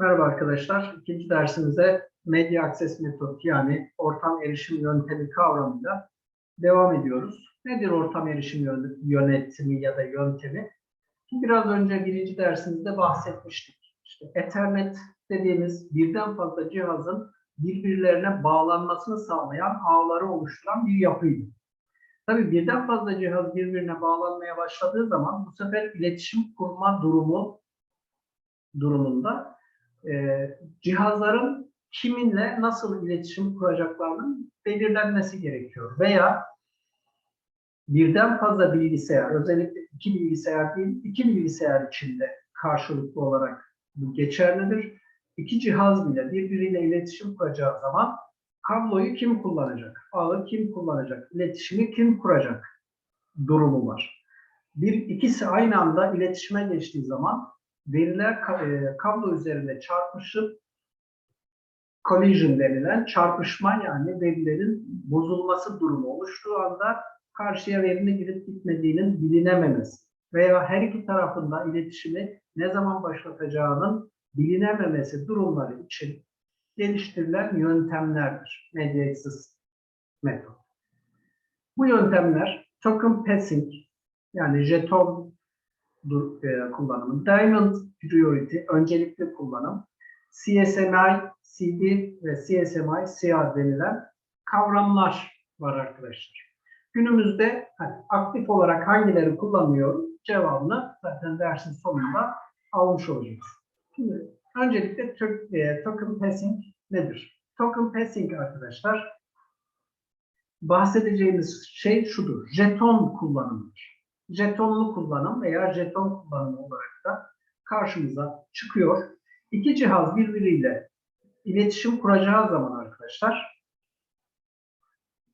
Merhaba arkadaşlar. İkinci dersimize Media Access Method yani ortam erişim yöntemi kavramıyla devam ediyoruz. Nedir ortam erişim yön- yönetimi ya da yöntemi? Biraz önce birinci dersimizde bahsetmiştik. İşte Ethernet dediğimiz birden fazla cihazın birbirlerine bağlanmasını sağlayan ağları oluşturan bir yapıydı. Tabii birden fazla cihaz birbirine bağlanmaya başladığı zaman bu sefer iletişim kurma durumu durumunda e, cihazların kiminle nasıl iletişim kuracaklarının belirlenmesi gerekiyor. Veya birden fazla bilgisayar, özellikle iki bilgisayar değil, iki bilgisayar içinde karşılıklı olarak bu geçerlidir. İki cihaz bile birbiriyle iletişim kuracağı zaman kabloyu kim kullanacak, ağı kim kullanacak, iletişimi kim kuracak durumu var. Bir ikisi aynı anda iletişime geçtiği zaman veriler e, kablo üzerinde çarpışıp collision denilen çarpışma yani verilerin bozulması durumu oluştuğu anda karşıya verinin gidip gitmediğinin bilinememesi veya her iki tarafında iletişimi ne zaman başlatacağının bilinememesi durumları için geliştirilen yöntemlerdir. Media Access Method. Bu yöntemler token passing yani jeton dur- e, kullanımı, Diamond Priority öncelikli kullanım, CSMI, CD ve CSMI, CR denilen kavramlar var arkadaşlar. Günümüzde hani, aktif olarak hangileri kullanıyor cevabını zaten dersin sonunda almış olacağız. Şimdi öncelikle e, token passing nedir? Token passing arkadaşlar bahsedeceğimiz şey şudur. Jeton kullanımıdır jetonlu kullanım veya jeton kullanımı olarak da karşımıza çıkıyor. İki cihaz birbiriyle iletişim kuracağı zaman arkadaşlar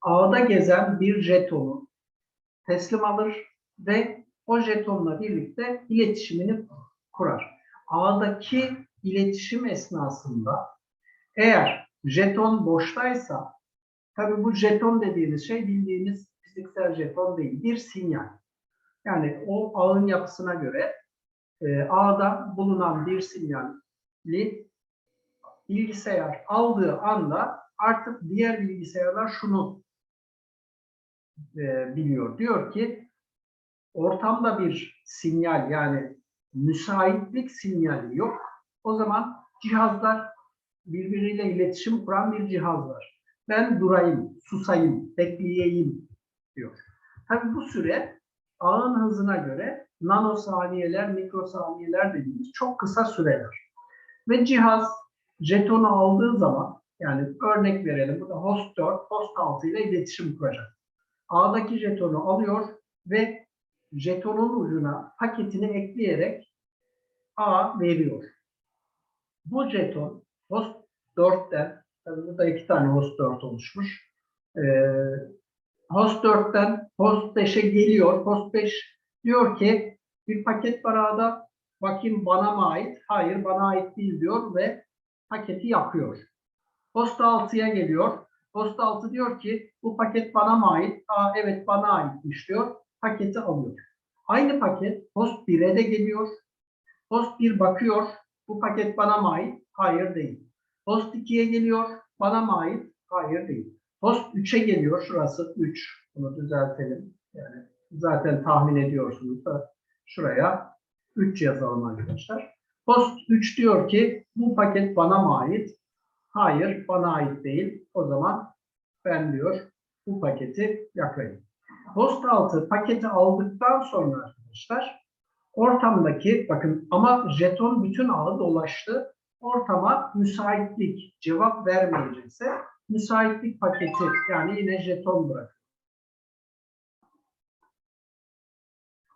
ağda gezen bir jetonu teslim alır ve o jetonla birlikte iletişimini kurar. Ağdaki iletişim esnasında eğer jeton boştaysa tabii bu jeton dediğimiz şey bildiğimiz fiziksel jeton değil, bir sinyal. Yani o ağın yapısına göre e, ağda bulunan bir sinyali bilgisayar aldığı anda artık diğer bilgisayarlar şunu e, biliyor. Diyor ki ortamda bir sinyal yani müsaitlik sinyali yok. O zaman cihazlar birbiriyle iletişim kuran bir cihaz var. Ben durayım, susayım, bekleyeyim diyor. Tabii bu süre ağın hızına göre nanosaniyeler, mikrosaniyeler dediğimiz çok kısa süreler. Ve cihaz jetonu aldığı zaman yani örnek verelim burada host 4, host 6 ile iletişim kuracak. Ağdaki jetonu alıyor ve jetonun ucuna paketini ekleyerek A veriyor. Bu jeton host 4'ten, tabii burada iki tane host 4 oluşmuş. Host 4'ten host 5'e geliyor. Host 5 diyor ki bir paket var ağda bakayım bana mı ait? Hayır bana ait değil diyor ve paketi yakıyor. Host 6'ya geliyor. Host 6 diyor ki bu paket bana mı ait? Aa, evet bana aitmiş diyor. Paketi alıyor. Aynı paket host 1'e de geliyor. Host 1 bakıyor. Bu paket bana mı ait? Hayır değil. Host 2'ye geliyor. Bana mı ait? Hayır değil. Host 3'e geliyor. Şurası 3. Bunu düzeltelim. Yani zaten tahmin ediyorsunuz da şuraya 3 yazalım arkadaşlar. Host 3 diyor ki bu paket bana mı ait? Hayır bana ait değil. O zaman ben diyor bu paketi yakayım. Host 6 paketi aldıktan sonra arkadaşlar ortamdaki bakın ama jeton bütün ağı dolaştı. Ortama müsaitlik cevap vermeyecekse müsaitlik paketi yani yine jeton bırak.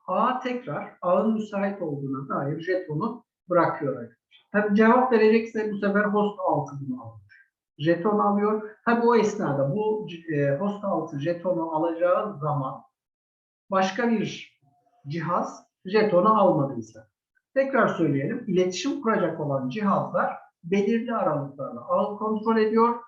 A tekrar ağın müsait olduğuna dair jetonu bırakıyor arkadaşlar. Tabii cevap verecekse bu sefer host 6 bunu alıyor. Jeton alıyor. Tabii o esnada bu e, host 6 jetonu alacağı zaman başka bir cihaz jetonu almadıysa. Tekrar söyleyelim. İletişim kuracak olan cihazlar belirli aralıklarla ağı kontrol ediyor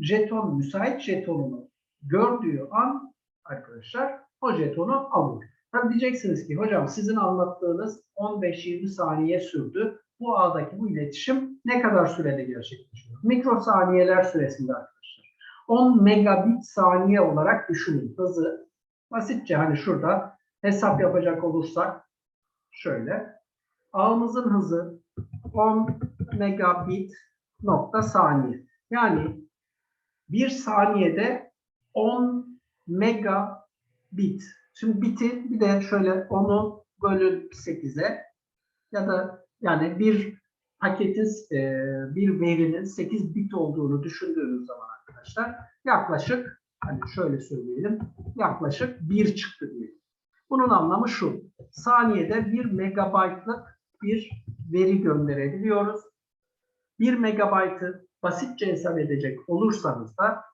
jeton, müsait jetonunu gördüğü an arkadaşlar o jetonu alıyor. Tabii diyeceksiniz ki hocam sizin anlattığınız 15-20 saniye sürdü. Bu ağdaki bu iletişim ne kadar sürede gerçekleşiyor? Mikrosaniyeler süresinde arkadaşlar. 10 megabit saniye olarak düşünün hızı. Basitçe hani şurada hesap yapacak olursak şöyle. Ağımızın hızı 10 megabit nokta saniye. Yani bir saniyede 10 megabit. Şimdi biti bir de şöyle 10'u bölü 8'e ya da yani bir paketin e, bir verinin 8 bit olduğunu düşündüğünüz zaman arkadaşlar yaklaşık hani şöyle söyleyelim yaklaşık 1 çıktı diyelim. Bunun anlamı şu. Saniyede 1 megabaytlık bir veri gönderebiliyoruz. 1 megabaytı basitçe hesap edecek olursanız da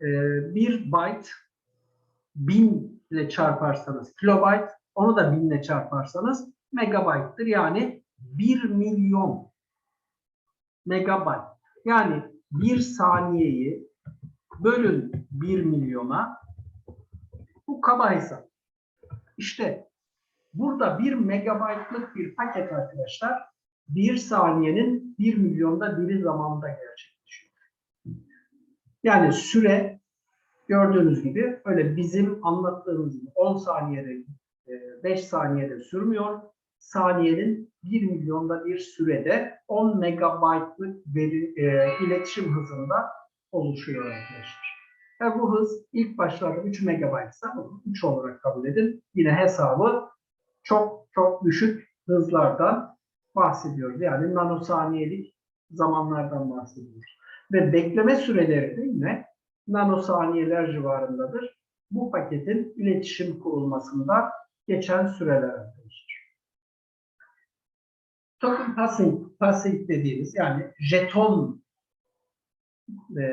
e, 1 byte 1000 ile çarparsanız kilobayt, onu da 1000 ile çarparsanız megabayttır. Yani 1 milyon megabayt. Yani bir saniyeyi bölün 1 milyona bu kaba hesap. İşte burada 1 megabaytlık bir paket arkadaşlar bir saniyenin 1 milyonda biri zamanında gerçekleşiyor. Yani süre gördüğünüz gibi öyle bizim anlattığımız gibi 10 saniyede 5 saniyede sürmüyor. Saniyenin 1 milyonda bir sürede 10 megabaytlık veri, e, iletişim hızında oluşuyor arkadaşlar. Ve bu hız ilk başlarda 3 megabaytsa 3 olarak kabul edin. Yine hesabı çok çok düşük hızlardan bahsediyoruz. Yani nanosaniyelik zamanlardan bahsediyoruz. Ve bekleme süreleri de yine nanosaniyeler civarındadır. Bu paketin iletişim kurulmasında geçen süreler arkadaşlar. Token passing, passing dediğimiz yani jeton e,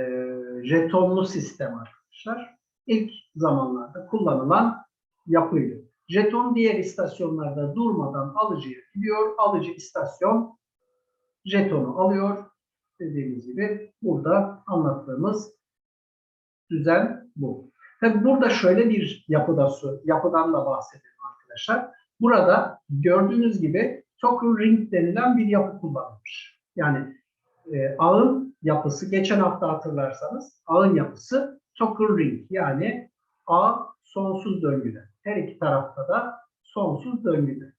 jetonlu sistem arkadaşlar. İlk zamanlarda kullanılan yapıydı. Jeton diğer istasyonlarda durmadan alıcıya gidiyor. Alıcı istasyon jetonu alıyor. Dediğimiz gibi burada anlattığımız düzen bu. Tabi burada şöyle bir yapıda, yapıdan da bahsedelim arkadaşlar. Burada gördüğünüz gibi token ring denilen bir yapı kullanılmış. Yani e, ağın yapısı, geçen hafta hatırlarsanız ağın yapısı token ring yani ağ sonsuz döngüde. Her iki tarafta da sonsuz döngüde.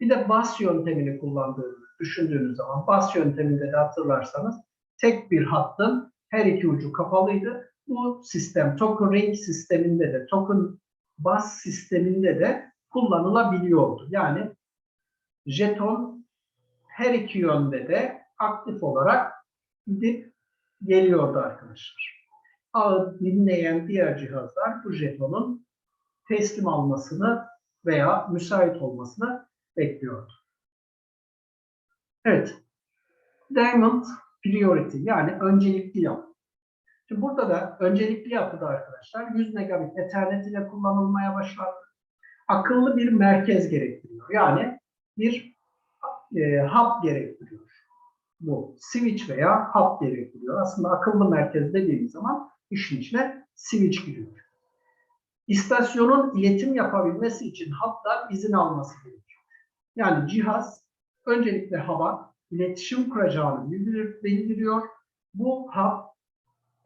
Bir de bas yöntemini kullandığını düşündüğünüz zaman bas yönteminde de hatırlarsanız tek bir hattın her iki ucu kapalıydı. Bu sistem token ring sisteminde de token bas sisteminde de kullanılabiliyordu. Yani jeton her iki yönde de aktif olarak gidip geliyordu arkadaşlar. Ağı dinleyen diğer cihazlar bu jetonun teslim almasını veya müsait olmasını bekliyordu. Evet. Diamond priority yani öncelikli yapı. Şimdi burada da öncelikli yapıda arkadaşlar 100 megabit ethernet ile kullanılmaya başlandı. Akıllı bir merkez gerektiriyor. Yani bir e, hub gerektiriyor. Bu switch veya hub gerektiriyor. Aslında akıllı merkez dediğimiz zaman işin içine switch giriyor. İstasyonun iletim yapabilmesi için hub'dan izin alması gerekiyor. Yani cihaz öncelikle hub'a iletişim kuracağını bildiriyor. Bu hub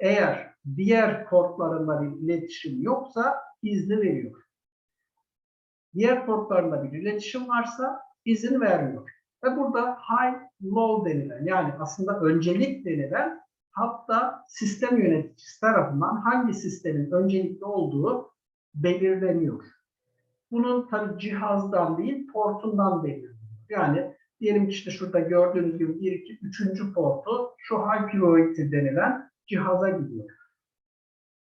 eğer diğer portlarında bir iletişim yoksa izni veriyor. Diğer portlarında bir iletişim varsa izin vermiyor. Ve burada high low denilen yani aslında öncelik denilen hatta sistem yöneticisi tarafından hangi sistemin öncelikli olduğu belirleniyor. Bunun tabi cihazdan değil portundan belirleniyor. Yani diyelim ki işte şurada gördüğünüz gibi 1, 2, 3. portu şu high priority denilen cihaza gidiyor.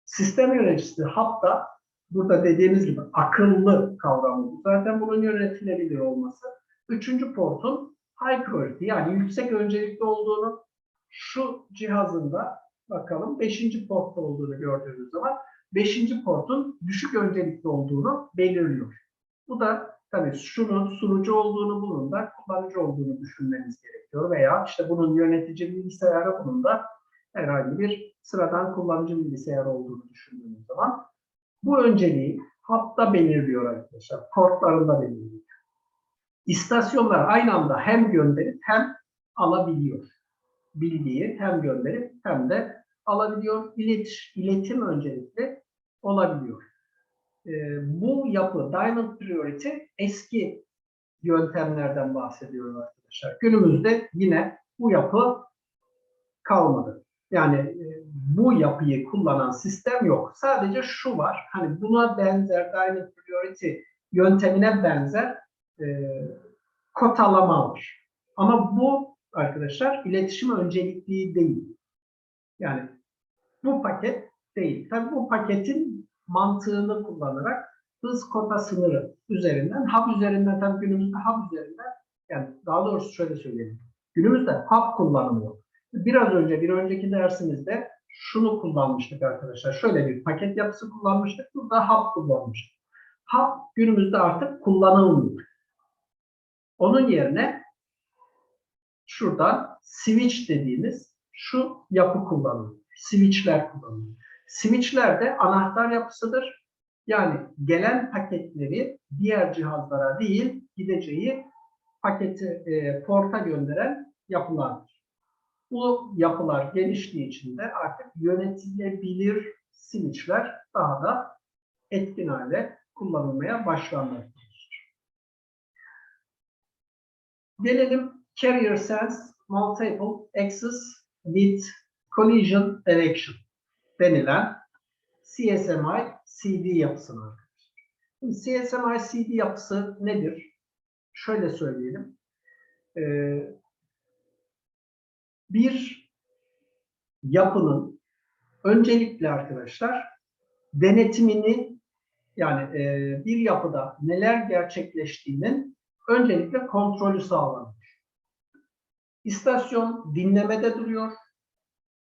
Sistem yöneticisi hatta burada dediğimiz gibi akıllı kavramı. Zaten bunun yönetilebilir olması. Üçüncü portun high priority yani yüksek öncelikli olduğunu şu cihazında bakalım beşinci portta olduğunu gördüğünüz zaman beşinci portun düşük öncelikli olduğunu belirliyor. Bu da tabii şunun sunucu olduğunu bunun da kullanıcı olduğunu düşünmeniz gerekiyor veya işte bunun yönetici bilgisayarı bunun da herhangi bir sıradan kullanıcı bilgisayar olduğunu düşündüğünüz zaman bu önceliği Hatta belirliyor arkadaşlar. Portlarında belirliyor. İstasyonlar aynı anda hem gönderip hem alabiliyor. Bilgiyi hem gönderip hem de alabiliyor. İletiş, iletim öncelikli olabiliyor. Ee, bu yapı Diamond Priority eski yöntemlerden bahsediyorum arkadaşlar. Günümüzde yine bu yapı kalmadı. Yani e, bu yapıyı kullanan sistem yok. Sadece şu var. Hani buna benzer Diamond Priority yöntemine benzer e, kotalama var. Ama bu arkadaşlar iletişim öncelikli değil. Yani bu paket değil. Tabii bu paketin mantığını kullanarak hız kota sınırı üzerinden, hub üzerinden tabii günümüzde hub üzerinden yani daha doğrusu şöyle söyleyeyim. Günümüzde hub kullanımı yok. Biraz önce bir önceki dersimizde şunu kullanmıştık arkadaşlar. Şöyle bir paket yapısı kullanmıştık. Burada hub kullanmıştık. Hub günümüzde artık kullanılmıyor. Onun yerine şuradan switch dediğimiz şu yapı kullanılıyor. Switchler kullanılıyor. Switchler de anahtar yapısıdır. Yani gelen paketleri diğer cihazlara değil, gideceği paketi e, porta gönderen yapılardır. Bu yapılar geliştiği için de artık yönetilebilir switchler daha da etkin hale kullanılmaya başlanmaktadır. Gelelim Carrier Sense Multiple Access with Collision Detection denilen CSMI CD yapısına arkadaşlar. CSMI CD yapısı nedir? Şöyle söyleyelim. Ee, bir yapının öncelikle arkadaşlar denetimini yani e, bir yapıda neler gerçekleştiğinin öncelikle kontrolü sağlanır. İstasyon dinlemede duruyor.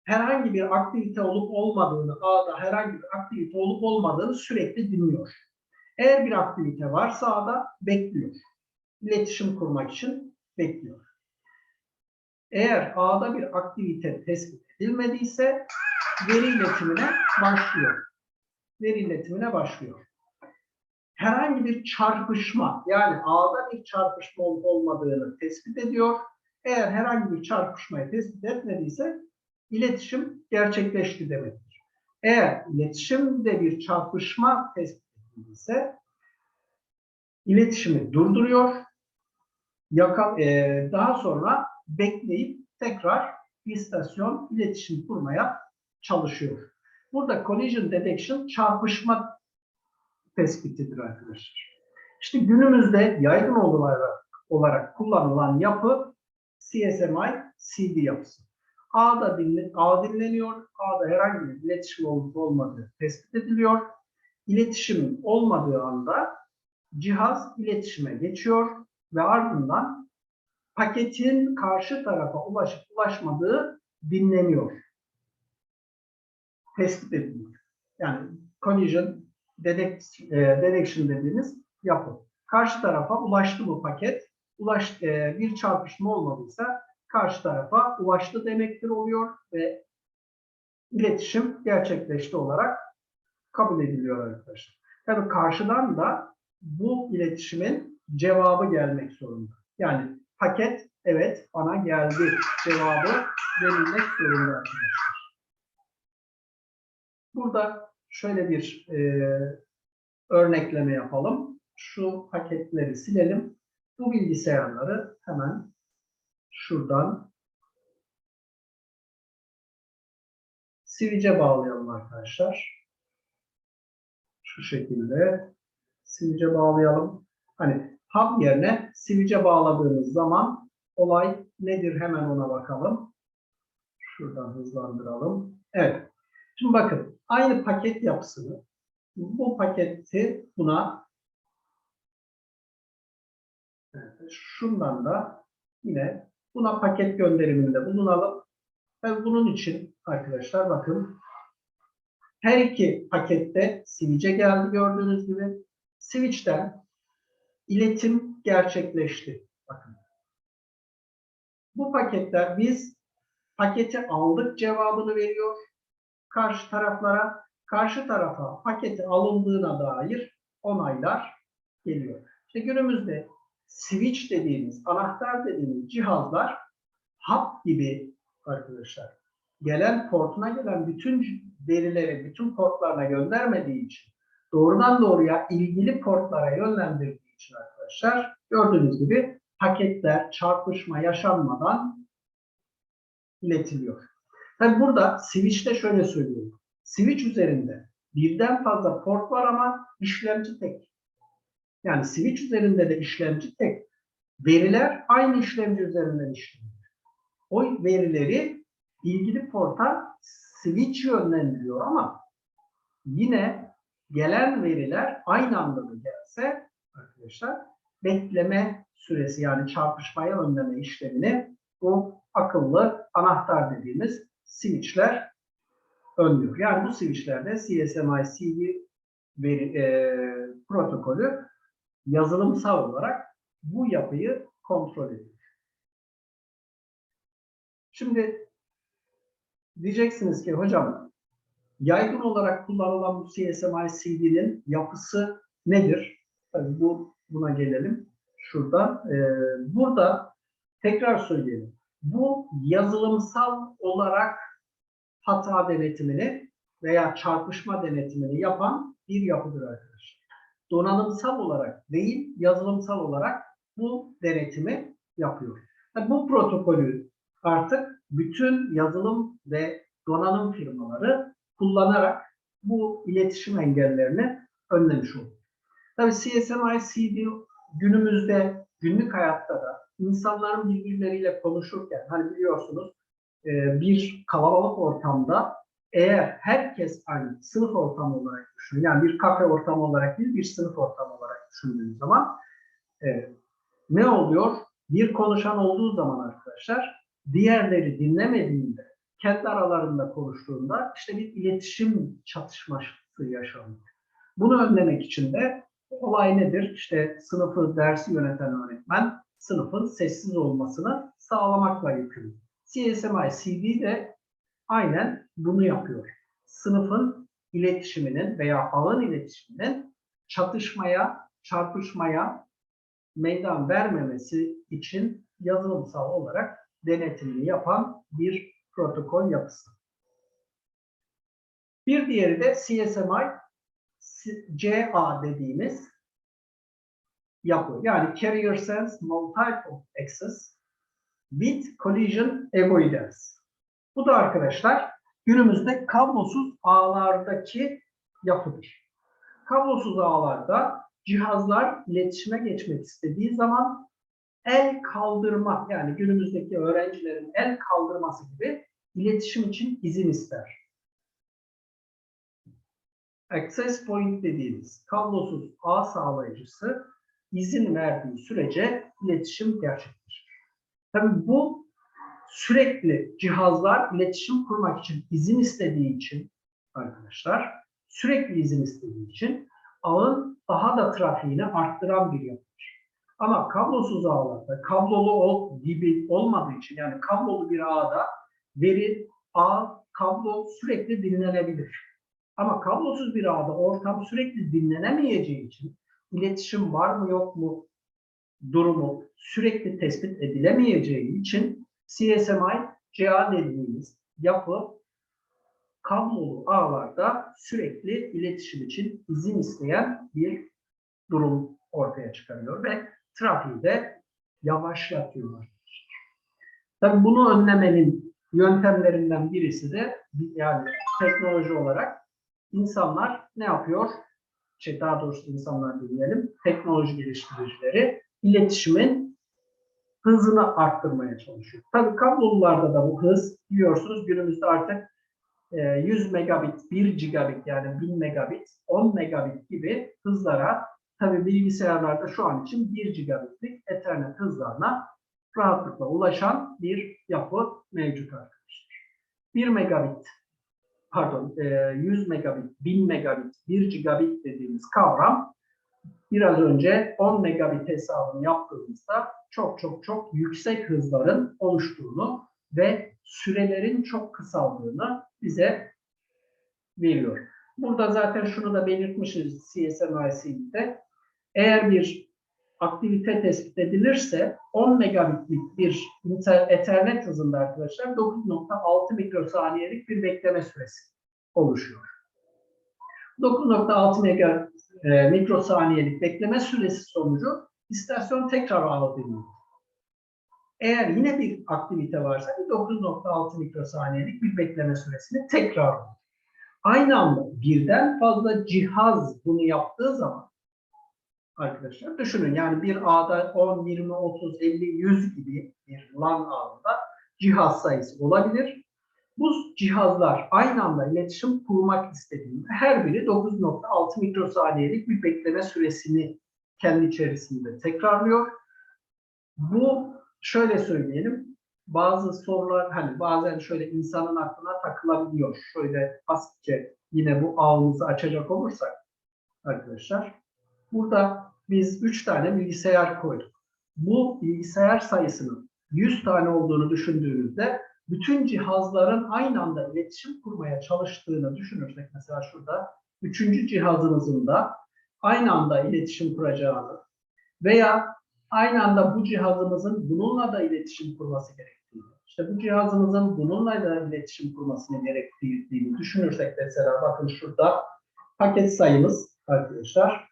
Herhangi bir aktivite olup olmadığını, ağda herhangi bir aktivite olup olmadığını sürekli dinliyor. Eğer bir aktivite varsa ağda bekliyor. İletişim kurmak için bekliyor. Eğer ağda bir aktivite tespit edilmediyse veri iletimine başlıyor. Veri iletimine başlıyor. Herhangi bir çarpışma yani ağda bir çarpışma olup olmadığını tespit ediyor. Eğer herhangi bir çarpışmayı tespit etmediyse iletişim gerçekleşti demektir. Eğer iletişimde bir çarpışma tespit edildiyse iletişimi durduruyor. Yaka, e, daha sonra bekleyip tekrar istasyon iletişim kurmaya çalışıyor. Burada collision detection çarpışma tespitidir arkadaşlar. İşte günümüzde yaygın olarak, olarak kullanılan yapı CSMI CD yapısı. A'da dinle, A dinleniyor. A'da herhangi bir iletişim olup olmadığı tespit ediliyor. İletişim olmadığı anda cihaz iletişime geçiyor ve ardından paketin karşı tarafa ulaşıp ulaşmadığı dinleniyor. Tespit ediliyor. Yani collision detect, e, detection dediğimiz yapı. Karşı tarafa ulaştı bu paket. Ulaş, e, bir çarpışma olmadıysa karşı tarafa ulaştı demektir oluyor ve iletişim gerçekleşti olarak kabul ediliyor arkadaşlar. Tabii karşıdan da bu iletişimin cevabı gelmek zorunda. Yani paket evet bana geldi cevabı verilmek zorunda arkadaşlar. Burada şöyle bir e, örnekleme yapalım. Şu paketleri silelim. Bu bilgisayarları hemen şuradan switch'e bağlayalım arkadaşlar. Şu şekilde switch'e bağlayalım. Hani hub yerine switch'e bağladığımız zaman olay nedir hemen ona bakalım. Şuradan hızlandıralım. Evet. Şimdi bakın aynı paket yapısını bu paketi buna evet, şundan da yine buna paket gönderiminde bulunalım. Ve bunun için arkadaşlar bakın her iki pakette switch'e geldi gördüğünüz gibi. Switch'ten iletim gerçekleşti. Bakın. Bu paketler biz paketi aldık cevabını veriyor karşı taraflara. Karşı tarafa paketi alındığına dair onaylar geliyor. İşte günümüzde switch dediğimiz, anahtar dediğimiz cihazlar hap gibi arkadaşlar. Gelen portuna gelen bütün verileri bütün portlarına göndermediği için doğrudan doğruya ilgili portlara yönlendirdiği için arkadaşlar gördüğünüz gibi paketler çarpışma yaşanmadan iletiliyor. Tabi burada switch'te şöyle söylüyorum. Switch üzerinde birden fazla port var ama işlemci tek. Yani switch üzerinde de işlemci tek. Veriler aynı işlemci üzerinden işleniyor. O verileri ilgili porta switch yönlendiriyor ama yine gelen veriler aynı anda da gelse arkadaşlar bekleme süresi yani çarpışmaya önleme işlemini bu akıllı anahtar dediğimiz switchler önlüyor. Yani bu switchlerde CSMI CD veri, e, protokolü yazılımsal olarak bu yapıyı kontrol ediyor. Şimdi diyeceksiniz ki hocam yaygın olarak kullanılan bu CSMI CD'nin yapısı nedir? Tabii bu buna gelelim. Şurada. Ee, burada tekrar söyleyelim. Bu yazılımsal olarak hata denetimini veya çarpışma denetimini yapan bir yapıdır arkadaşlar. Donanımsal olarak değil, yazılımsal olarak bu denetimi yapıyor. Yani bu protokolü artık bütün yazılım ve donanım firmaları kullanarak bu iletişim engellerini önlemiş oldu. Tabii CSMI CD günümüzde günlük hayatta da insanların birbirleriyle konuşurken hani biliyorsunuz e, bir kalabalık ortamda eğer herkes aynı sınıf ortamı olarak düşünün, yani bir kafe ortamı olarak değil bir sınıf ortamı olarak düşündüğünüz zaman e, ne oluyor? Bir konuşan olduğu zaman arkadaşlar diğerleri dinlemediğinde kendi aralarında konuştuğunda işte bir iletişim çatışması yaşanıyor. Bunu önlemek için de olay nedir? İşte sınıfı, dersi yöneten öğretmen sınıfın sessiz olmasını sağlamakla yükümlü. CSMI CD de aynen bunu yapıyor. Sınıfın iletişiminin veya ağın iletişiminin çatışmaya, çarpışmaya meydan vermemesi için yazılımsal olarak denetimini yapan bir protokol yapısı. Bir diğeri de CSMI CA dediğimiz yapı. Yani Carrier Sense Multiple Access with Collision Avoidance. Bu da arkadaşlar günümüzde kablosuz ağlardaki yapıdır. Kablosuz ağlarda cihazlar iletişime geçmek istediği zaman el kaldırma yani günümüzdeki öğrencilerin el kaldırması gibi iletişim için izin ister. Access point dediğimiz kablosuz ağ sağlayıcısı izin verdiği sürece iletişim gerçekleşir. Tabii bu sürekli cihazlar iletişim kurmak için izin istediği için arkadaşlar sürekli izin istediği için ağın daha da trafiğini arttıran bir yapıdır. Ama kablosuz ağlarda kablolu ol, gibi olmadığı için yani kablolu bir ağda veri ağ kablo sürekli dinlenebilir. Ama kablosuz bir ağda ortam sürekli dinlenemeyeceği için iletişim var mı yok mu durumu sürekli tespit edilemeyeceği için CSMI CA dediğimiz yapı kablolu ağlarda sürekli iletişim için izin isteyen bir durum ortaya çıkarıyor ve trafiği de yavaşlatıyor. Tabii bunu önlemenin yöntemlerinden birisi de yani teknoloji olarak insanlar ne yapıyor? Şey, daha doğrusu insanlar demeyelim, teknoloji geliştiricileri iletişimin hızını arttırmaya çalışıyor. Tabii kablolularda da bu hız biliyorsunuz günümüzde artık 100 megabit, 1 gigabit yani 1000 megabit, 10 megabit gibi hızlara tabii bilgisayarlarda şu an için 1 gigabitlik Ethernet hızlarına rahatlıkla ulaşan bir yapı mevcut arkadaşlar. 1 megabit pardon 100 megabit, 1000 megabit, 1 gigabit dediğimiz kavram biraz önce 10 megabit hesabını yaptığımızda çok çok çok yüksek hızların oluştuğunu ve sürelerin çok kısaldığını bize veriyor. Burada zaten şunu da belirtmişiz CSMIC'de. Eğer bir aktivite tespit edilirse 10 megabitlik bir Ethernet hızında arkadaşlar 9.6 mikrosaniyelik bir bekleme süresi oluşuyor. 9.6 mega e, mikrosaniyelik bekleme süresi sonucu istasyon tekrar ağladığını. Eğer yine bir aktivite varsa bir 9.6 mikrosaniyelik bir bekleme süresini tekrar Aynı anda birden fazla cihaz bunu yaptığı zaman arkadaşlar düşünün yani bir ağda 10, 20, 30, 50, 100 gibi bir LAN ağında cihaz sayısı olabilir. Bu cihazlar aynı anda iletişim kurmak istediğinde her biri 9.6 mikrosaniyelik bir bekleme süresini kendi içerisinde tekrarlıyor. Bu şöyle söyleyelim. Bazı sorular hani bazen şöyle insanın aklına takılabiliyor. Şöyle basitçe yine bu ağımızı açacak olursak arkadaşlar. Burada biz 3 tane bilgisayar koyduk. Bu bilgisayar sayısının 100 tane olduğunu düşündüğünüzde bütün cihazların aynı anda iletişim kurmaya çalıştığını düşünürsek mesela şurada üçüncü cihazınızın da aynı anda iletişim kuracağını veya aynı anda bu cihazımızın bununla da iletişim kurması gerektiğini, işte bu cihazımızın bununla da iletişim kurmasını gerektiğini düşünürsek mesela bakın şurada paket sayımız arkadaşlar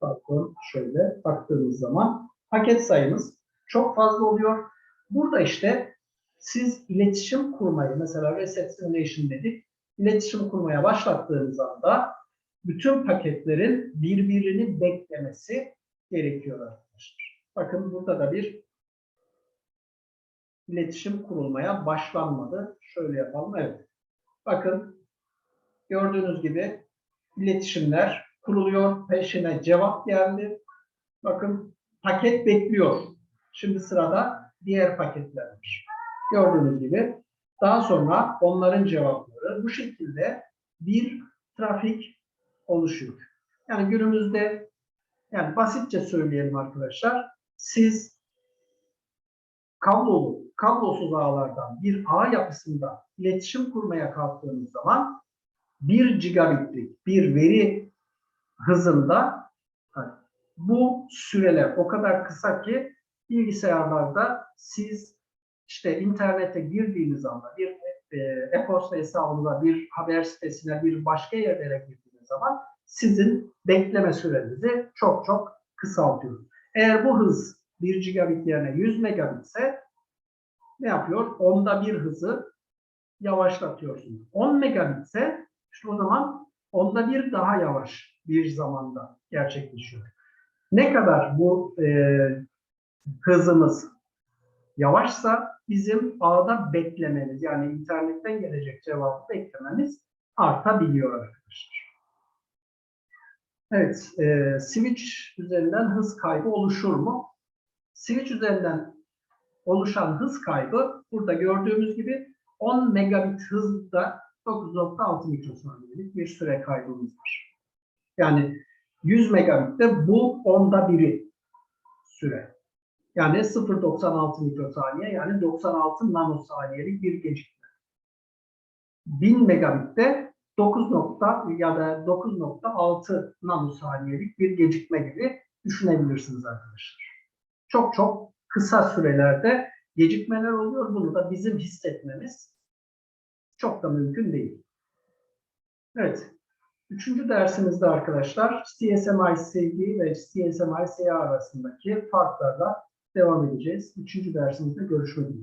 bakın şöyle baktığımız zaman paket sayımız çok fazla oluyor. Burada işte siz iletişim kurmayı mesela simulation dedik. İletişim kurmaya başlattığınız anda bütün paketlerin birbirini beklemesi gerekiyor arkadaşlar. Bakın burada da bir iletişim kurulmaya başlanmadı. Şöyle yapalım. Evet. Bakın gördüğünüz gibi iletişimler kuruluyor. Peşine cevap geldi. Bakın paket bekliyor. Şimdi sırada diğer paketler var. Gördüğünüz gibi daha sonra onların cevapları bu şekilde bir trafik oluşuyor. Yani günümüzde yani basitçe söyleyelim arkadaşlar. Siz kablolu, kablosuz ağlardan bir ağ yapısında iletişim kurmaya kalktığınız zaman 1 gigabitlik bir veri hızında hani bu süreler o kadar kısa ki bilgisayarlarda siz işte internete girdiğiniz anda bir e, e-posta hesabınıza, bir haber sitesine, bir başka yerlere girdiğiniz zaman sizin bekleme sürenizi çok çok kısaltıyor. Eğer bu hız 1 gigabit yerine 100 megabitse ne yapıyor? Onda bir hızı yavaşlatıyorsunuz. 10 megabitse işte o zaman onda bir daha yavaş bir zamanda gerçekleşiyor. Ne kadar bu e, hızımız yavaşsa bizim ağda beklememiz yani internetten gelecek cevabı beklememiz artabiliyor arkadaşlar. Evet, e, switch üzerinden hız kaybı oluşur mu? Switch üzerinden oluşan hız kaybı burada gördüğümüz gibi 10 megabit hızda 9.6 mikrosaniyelik bir süre kaybımız var. Yani 100 megabitte bu onda biri süre. Yani 0.96 mikrosaniye yani 96 nanosaniyelik bir gecikme. 1000 megabitte 9 nokta ya da 9.6 nanosaniyelik bir gecikme gibi düşünebilirsiniz arkadaşlar. Çok çok kısa sürelerde gecikmeler oluyor. Bunu da bizim hissetmemiz çok da mümkün değil. Evet. Üçüncü dersimizde arkadaşlar CSMICD ve CSMICA arasındaki farklarla devam edeceğiz. Üçüncü dersimizde görüşmek üzere.